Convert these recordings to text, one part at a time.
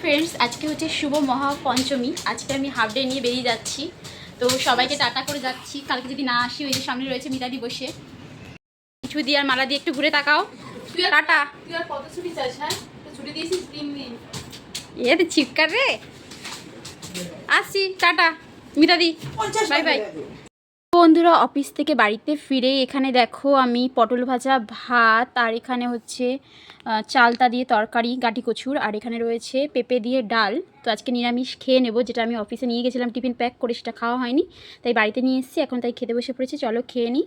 Friends আজকে হচ্ছে শুভ মহাপঞ্চমী। আজকে আমি হাফ ডে নিয়ে বেরিয়ে যাচ্ছি। তো সবাইকে টাটা করে যাচ্ছি। কালকে যদি না আসি ওই যে সামনে রয়েছে মিতাদি বসে। কিছু দিয়ে আর মালা দিয়ে একটু ঘুরে তাকাও। টাটা। হ্যাঁ? এ তো চিৎকার রে। আসছি টাটা। মিতাদি বাই বাই বন্ধুরা অফিস থেকে বাড়িতে ফিরে এখানে দেখো আমি পটল ভাজা ভাত, আর এখানে হচ্ছে চালতা দিয়ে তরকারি, গাটি কচুর, আর এখানে রয়েছে পেঁপে দিয়ে ডাল। তো আজকে নিরামিষ খেয়ে নেব, যেটা আমি অফিসে নিয়ে গেছিলাম টিফিন প্যাক করে, সেটা খাওয়া হয়নি। তাই বাড়িতে নিয়ে এসেছি, এখন তাই খেতে বসে পড়েছি। চলো খেয়ে নিই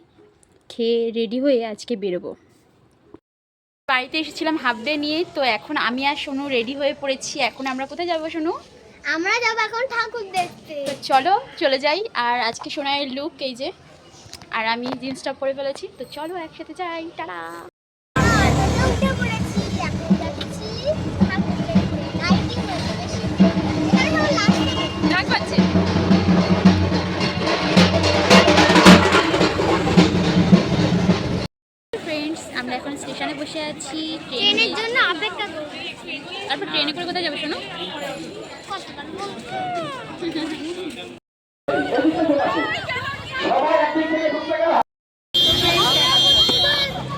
খেয়ে রেডি হয়ে আজকে বেরোবো। বাড়িতে এসেছিলাম হাফ ডে নিয়ে, তো এখন আমি আর সোনু রেডি হয়ে পড়েছি। এখন আমরা কোথায় যাব সোনু? আমরা যাব এখন ঠাকুর দেখতে। তো চলো, চলে যাই। আর আজকে সোনাইয়ের লুক এই যে। আর আমি জিন্সটা পরে ফেলেছি। তো চলো একসাথে যাই। টাটা! আমরা এখন স্টেশনে বসে আছি ট্রেনের জন্য অপেক্ষা করছি। তারপর ট্রেনে করে কোথায় যাব শোনো?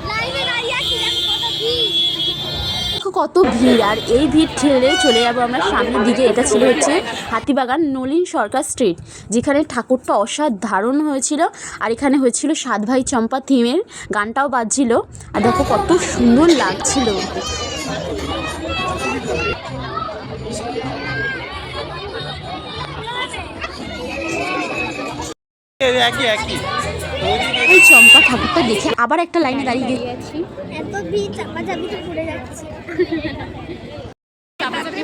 লাইভে দাঁড়িয়ে আছি দেখো কত ভিড় দেখো কত ভিড়, আর এই ভিড় ঠেলে চলে যাব আমরা সামনের দিকে। এটা ছিল হচ্ছে হাতিবাগান নলিন সরকার স্ট্রিট, যেখানে ঠাকুরটা অসাধারণ হয়েছিল, আর এখানে হয়েছিল সাত ভাই চম্পা থিমের গানটাও বাজছিল, আর দেখো কত সুন্দর লাগছিল। একই একই। এই চম্পা ঠাকুরটা দেখে আবার একটা লাইনে দাঁড়িয়ে গেছি গেছি এত ভিড় চাপা চাপিতে পড়ে যাচ্ছে। চাপাচাপি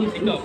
Tulsi ko.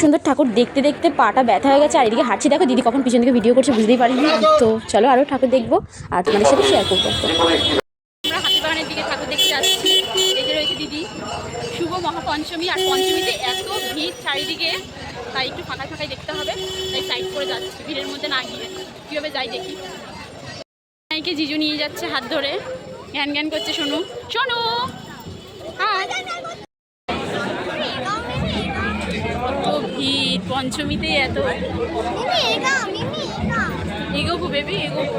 সুন্দর ঠাকুর দেখতে দেখতে পাটা ব্যথা হয়ে গেছে, আর এদিকে হাঁটছি। দেখো দিদি কখন পিছন থেকে ভিডিও করছে, বুঝতেই পারিনি। তো চলো আরও ঠাকুর দেখব, আর তোমাদের সাথে শেয়ার করব। আমরা দিকে ঠাকুর দেখতে যাচ্ছি। এই যে রয়েছে দিদি, শুভ মহাপঞ্চমী, আর পঞ্চমীতে এত ভিড় চারিদিকে, তাই একটু ফাঁকায় ফাঁকায় দেখতে হবে। তাই সাইড করে যাচ্ছি, ভিড়ের মধ্যে না গিয়ে। কীভাবে যাই দেখি। নাইকে জিজু নিয়ে যাচ্ছে হাত ধরে। জ্ঞান জ্ঞান করছে শোনু শোনু হ্যাঁ কত ভিড় পঞ্চমীতে এত এগোবো বেবি এগোবো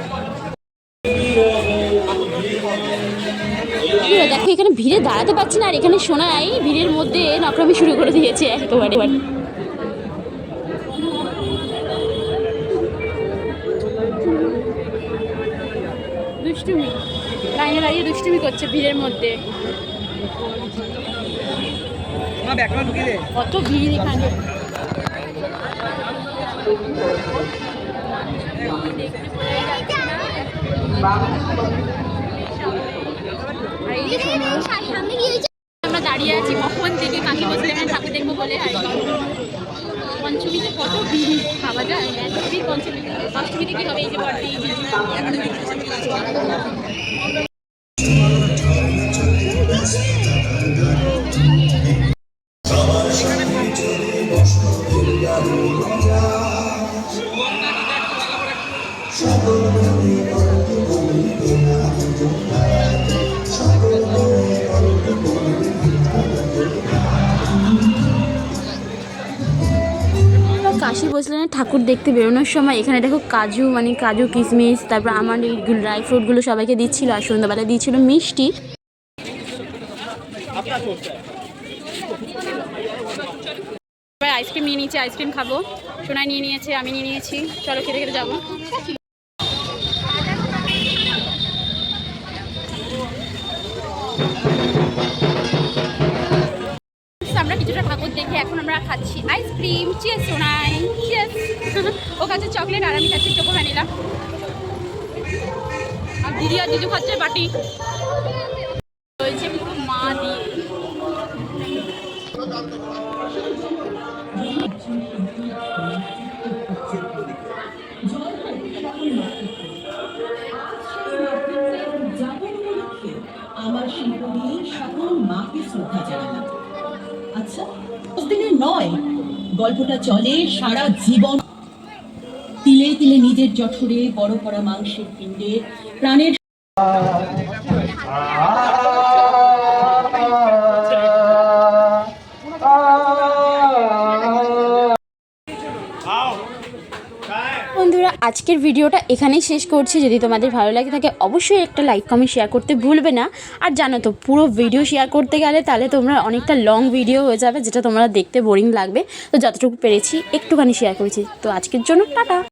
দেখো এখানে ভিড়ে দাঁড়াতে পারছি না আর এখানে শোনাই ভিড়ের মধ্যে নকরামি শুরু করে দিয়েছে একেবারে। দুষ্টুমি। লাইনে দাঁড়িয়ে দুষ্টুমি করছে ভিড়ের মধ্যে। কত ভিড় এখানে। আমরা দাঁড়িয়ে আছি কখন থেকে কাকি এখানে ঠাকুর দেখব বলে কাশি বসলেন ঠাকুর দেখতে বেরোনোর সময়। এখানে দেখো কাজু মানে কাজু কিশমিশ তারপর আমার এই ড্রাই ফ্রুটগুলো সবাইকে দিচ্ছিল আর সন্ধ্যাবেলা দিচ্ছিল মিষ্টি। আইসক্রিম নিয়ে নিয়েছি আইসক্রিম খাব। সোনায় নিয়ে নিয়েছে, আমি নিয়ে নিয়েছি। চলো খেতে খেতে যাব। আমরা কিছুটা ঠাকুর দেখে এখন আমরা খাচ্ছি আইসক্রিম চিয়াস সোনাই চিয়াস ও খাচ্ছে চকলেট আর আমি খাচ্ছি চোখো ভ্যানিলা আর দিদি আর দিদু খাচ্ছে বাটি। হয়েছে পুরো মা দিয়ে। আমার দিয়ে মাকে শ্রদ্ধা জানালাম। আচ্ছা দিনের নয়। গল্পটা চলে সারা জীবন। তিলে তিলে নিজের জঠরে বড় করা মাংসের পিণ্ডে, প্রাণের আজকের ভিডিওটা এখানেই শেষ করছি। যদি তোমাদের ভালো লাগে থাকে, অবশ্যই একটা লাইক কমেন্ট শেয়ার করতে ভুলবে না। আর জানো তো, পুরো ভিডিও শেয়ার করতে গেলে তাহলে তোমরা অনেকটা লং ভিডিও হয়ে যাবে, যেটা তোমরা দেখতে বোরিং লাগবে। তো যতটুকু পেরেছি, একটুখানি শেয়ার করেছি। তো আজকের জন্য, টাটা!